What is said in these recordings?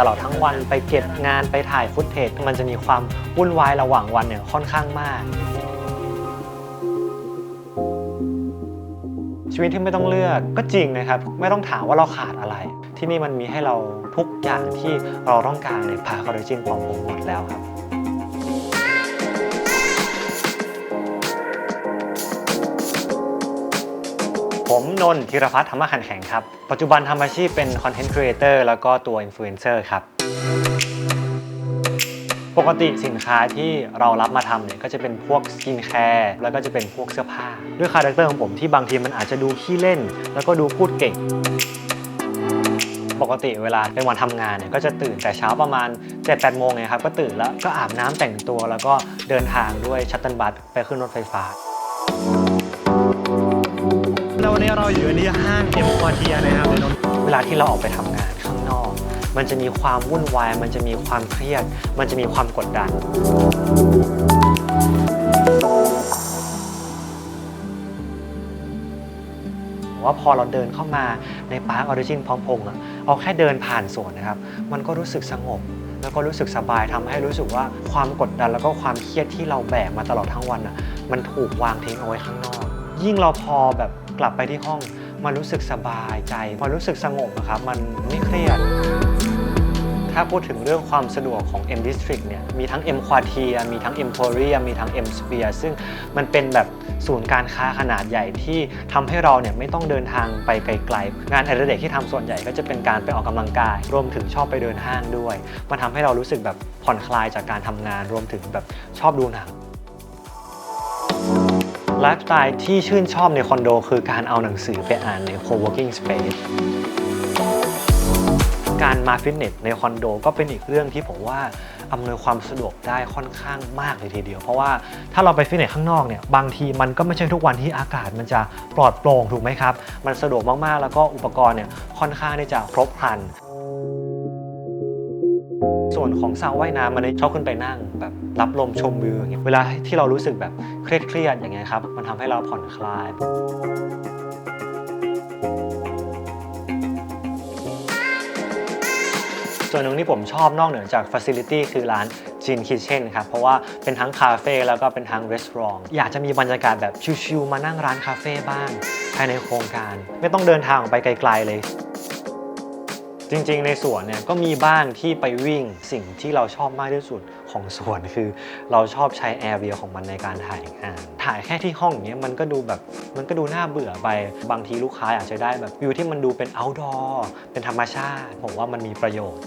ตลอดทั้งวันไปเก็บงานไปถ่ายฟุตเทจมันจะมีความวุ่นวายระหว่างวันเนี่ยค่อนข้างมาก ชีวิตที่ไม่ต้องเลือกก็จริงนะครับ ไม่ต้องถามว่าเราขาดอะไร ที่นี่มันมีให้เราทุกอย่างที่เราต้องการในพาคอร์จินของผมหมดแล้วครับ นนท์ธีรพัฒน์ธรรมขันแข็งครับ ปัจจุบันทำอาชีพเป็นคอนเทนต์ครีเอเตอร์แล้วก็ตัวอินฟลูเอนเซอร์ครับปกติสินค้าที่เรารับมาทำเนี่ยก็จะเป็นพวกสกินแคร์แล้วก็จะเป็นพวกเสื้อผ้า ด้วยคาแรคเตอร์ของผมที่บางทีมันอาจจะดูขี้เล่น แล้วก็ดูพูดเก่ง ปกติเวลาเป็นวันทำงานเนี่ยก็จะตื่นแต่เช้าประมาณ7-8โมงเนี่ยครับก็ตื่นแล้วก็อาบน้ำแต่งตัว แล้วก็เดินทางด้วยชัตเติลบัสไปขึ้นรถไฟฟ้า เราอยู่ที่ห้างเอ็มควอเทียนะครับเวลาที่เราออกไปทำงานข้างนอก มันจะมีความวุ่นวาย มันจะมีความเครียด มันจะมีความกดดัน ว่าพอเราเดินเข้ามาในปาร์คออริจินพร้อมพงษ์อะเอาแค่เดินผ่านสวนนะครับ มันก็รู้สึกสงบแล้วก็รู้สึกสบายทำให้รู้สึกว่าความกดดันแล้วก็ความเครียดที่เราแบกมาตลอดทั้งวันอะมันถูกวางทิ้งเอาไว้ข้างนอก ยิ่งเราพอแบบ กลับไปที่ห้องมันรู้สึกสบายใจ มันรู้สึกสงบนะครับ มันไม่เครียด ถ้าพูดถึงเรื่องความสะดวกของ M District เนี่ย มีทั้ง M Quartier มีทั้ง M p o r i u m มีทั้ง M Sphere ซึ่งมันเป็นแบบศูนย์การค้าขนาดใหญ่ที่ทำให้เราเนี่ยไม่ต้องเดินทางไปไกลๆ งานอดิเรกที่ทำส่วนใหญ่ก็จะเป็นการไปออกกำลังกาย รวมถึงชอบไปเดินห้างด้วย มันทำให้เรารู้สึกแบบผ่อนคลายจากการทำงาน รวมถึงแบบชอบดูหนัง ไลฟ์สไตล์ที่ชื่นชอบในคอนโด คือการเอาหนังสือไปอ่านใน co-working space การมาฟิตเนสในคอนโด ก็เป็นอีกเรื่องที่ผมว่าอำนวยความสะดวกได้ค่อนข้างมากเลยทีเดียว เพราะว่าถ้าเราไปฟิตเนสข้างนอกเนี่ยบางทีมันก็ไม่ใช่ทุกวันที่อากาศมันจะปลอดโปร่งถูกไหมครับ มันสะดวกมากๆ แล้วก็อุปกรณ์เนี่ยค่อนข้างที่จะครบครัน ส่วนของสระว่ายน้ำมันชอบขึ้นไปนั่งแบบรับลมชมวิวอย่างเงี้ยเวลาที่เรารู้สึกแบบเครียดๆอย่างเงี้ยครับมันทำให้เราผ่อนคลายส่วนหนึ่งที่ผมชอบนอกเหนือจาก Facility คือร้าน Gin Kitchen ครับ เพราะว่าเป็นทั้งคาเฟ่แล้วก็เป็นทั้งรีสอร์ทอยากจะมีบรรยากาศแบบชิลๆมานั่งร้านคาเฟ่บ้าง ภายในโครงการ ไม่ต้องเดินทางออกไปไกลๆเลย จริงๆ ในสวนเนี่ยก็มีบ้างที่ไปวิ่งสิ่งที่เราชอบมากที่สุดของสวนคือ เราชอบใช้แอร์เรียของมันในการถ่ายงานถ่ายแค่ที่ห้องอย่างเงี้ยมันก็ดูแบบมันก็ดูน่าเบื่อไปบางทีลูกค้าอากจะได้แบบวิวที่มันดูเป็น outdoor เป็นธรรมชาติผมว่ามันมีประโยชน์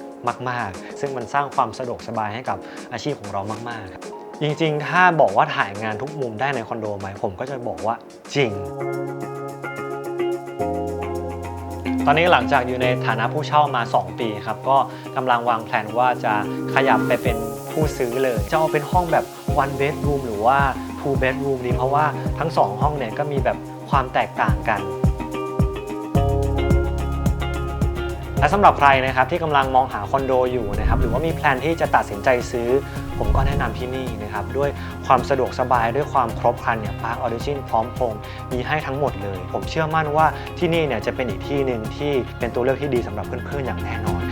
มาก ๆ ซึ่งมันสร้างความสะดวกสบายให้กับอาชีพของเรามากๆครับจริงๆ ถ้าบอกว่าถ่ายงานทุกมุมได้ในคอนโดไหมผมก็จะบอกว่าจริง ตอนนี้หลังจากอยู่ในฐานะผู้เช่ามา 2 ปีครับก็กำลังวางแผนว่าจะขยับไปเป็นผู้ซื้อเลย จะเอาเป็นห้องแบบ one bedroom หรือว่า two bedroom ดีเพราะว่าทั้ง 2 ห้องเนี่ยก็มีแบบความแตกต่างกันและสำหรับใครนะครับที่กำลังมองหาคอนโดอยู่นะครับหรือว่ามีแพลนที่จะตัดสินใจซื้อ ผมก็แนะนำที่นี่นะครับด้วยความสะดวกสบายด้วยความครบครันเนี่ยพาร์คออริจินพร้อมพงมีให้ทั้งหมดเลย ผมเชื่อมั่นว่าที่นี่เนี่ยจะเป็นอีกที่หนึ่งที่เป็นตัวเลือกที่ดีสำหรับเพื่อนๆอย่างแน่นอน